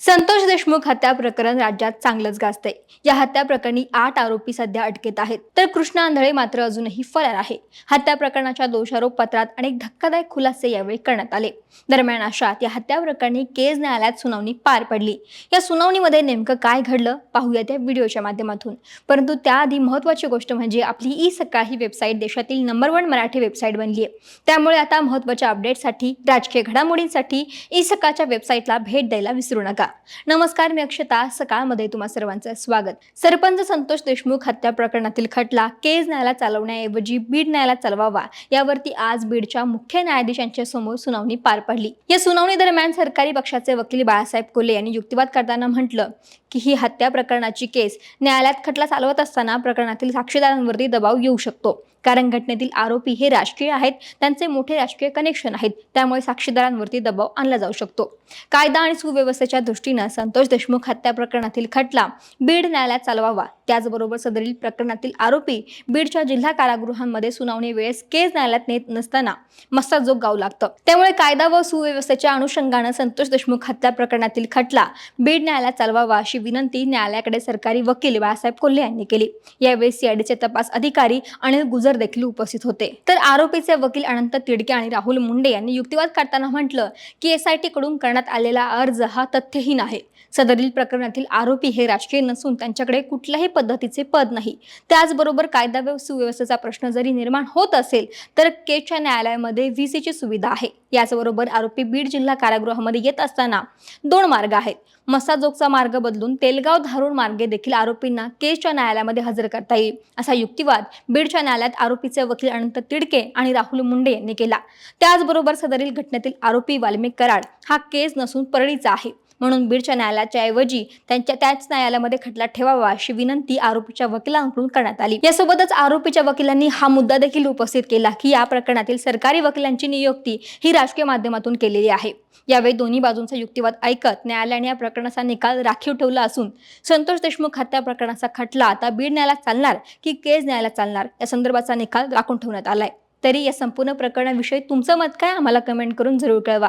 संतोष देशमुख हत्या प्रकरण राज्यात चांगलंच गाजतंय. या हत्या प्रकरणी आठ आरोपी सध्या अटकेत आहेत. तर कृष्णा आंधळे मात्र अजूनही फरार आहे. हत्या प्रकरणाच्या दोषारोप पत्रात अनेक धक्कादायक खुलासे यावेळी करण्यात आले. दरम्यान अशात या हत्या प्रकरणी केज न्यायालयात सुनावणी पार पडली. या सुनावणीमध्ये नेमकं काय घडलं पाहूया त्या व्हिडिओच्या माध्यमातून. परंतु त्याआधी महत्त्वाची गोष्ट म्हणजे आपली ई सकाळ ही वेबसाईट देशातील नंबर वन मराठी वेबसाईट बनली आहे त्यामुळे आता महत्त्वाच्या अपडेटसाठी राजकीय घडामोडींसाठी ई सकाळच्या वेबसाईटला भेट द्यायला विसरू नका. नमस्कार मी अक्षता. सकाळमध्ये तुम्हा सर्वांचं स्वागत. सरपंच संतोष देशमुख हत्या प्रकरणातील खटला केज न्यायालयात चालवण्याऐवजी बीड न्यायालयात चालवावा यावरती आज बीडच्या मुख्य न्यायाधीशांच्या समोर सुनावणी पार पडली. या सुनावणी दरम्यान सरकारी पक्षाचे वकील बाळासाहेब कोले यांनी युक्तिवाद करताना म्हटलं की ही हत्या प्रकरणाची केस न्यायालयात खटला चालवत असताना प्रकरणातील साक्षीदारांवरती दबाव येऊ शकतो. कारण घटनेतील आरोपी हे राजकीय आहेत त्यांचे मोठे राजकीय कनेक्शन आहेत त्यामुळे साक्षीदारांवरती दबाव आणला जाऊ शकतो. कायदा आणि सुव्यवस्थेच्या दृष्टीनं संतोष देशमुख हत्या प्रकरणातील खटला बीड न्यायालयात चालवावा. त्याचबरोबर सदरील प्रकरणातील आरोपी बीडच्या जिल्हा कारागृहांमध्ये सुनावणी वेळेस केस न्यायालयात नेत नसताना मस्ता जोग गाव लागतं. त्यामुळे कायदा व सुव्यवस्थेच्या अनुषंगानं संतोष देशमुख हत्या प्रकरणातील खटला बीड न्यायालयात चालवावा अशी विनंती न्यायालयाकडे सरकारी वकील बाळासाहेब कोल्हे यांनी केली. यावेळी सीआयडीचे तपास अधिकारी अनिल गुजर देखील उपस्थित होते. तर आरोपीचे वकील अनंत तिडके आणि राहुल मुंडे यांनी युक्तिवाद करताना म्हटलं की एसआयटी कडून करण्यात आलेला अर्ज हा तथ्यहीन आहे. सदरील प्रकरणातील आरोपी हे राजकीय नसून त्यांच्याकडे कुठल्याही पद्धतीचे पद नाही. त्याचबरोबर कायदा व सुव्यवस्थेचा प्रश्न जरी निर्माण होत असेल तर केच्या न्यायालयामध्ये व्ही सीची सुविधा आहे. याचबरोबर आरोपी बीड जिल्हा कारागृहामध्ये येत असताना दोन मार्ग आहेत. मसाजोगचा मार्ग बदलून तेलगाव धारूण मार्गे देखील आरोपींना केसच्या न्यायालयामध्ये हजर करता येईल असा युक्तिवाद बीडच्या न्यायालयात आरोपीचे वकील अनंत तिडके आणि राहुल मुंडे यांनी केला. त्याचबरोबर सदरील घटनेतील आरोपी वाल्मिक कराड हा केस नसून परळीचा आहे. म्हणून बीडच्या न्यायालयाच्या ऐवजी त्यांच्या त्याच न्यायालयामध्ये खटला ठेवावा अशी विनंती आरोपीच्या वकिलांकडून करण्यात आली. यासोबतच आरोपीच्या वकिलांनी हा मुद्दा देखील उपस्थित केला की या प्रकरणातील सरकारी वकिलांची नियुक्ती ही राजकीय माध्यमातून केलेली आहे. यावेळी दोन्ही बाजूंचा युक्तिवाद ऐकत न्यायालयाने या प्रकरणाचा निकाल राखीव ठेवला असून संतोष देशमुख हत्या प्रकरणाचा खटला आता बीड न्यायालयात चालणार की केज न्यायालयात चालणार या संदर्भाचा निकाल राखून ठेवण्यात आलाय. तरी या संपूर्ण प्रकरणाविषयी तुमचं मत काय? आम्हाला कमेंट करून जरूर कळवा.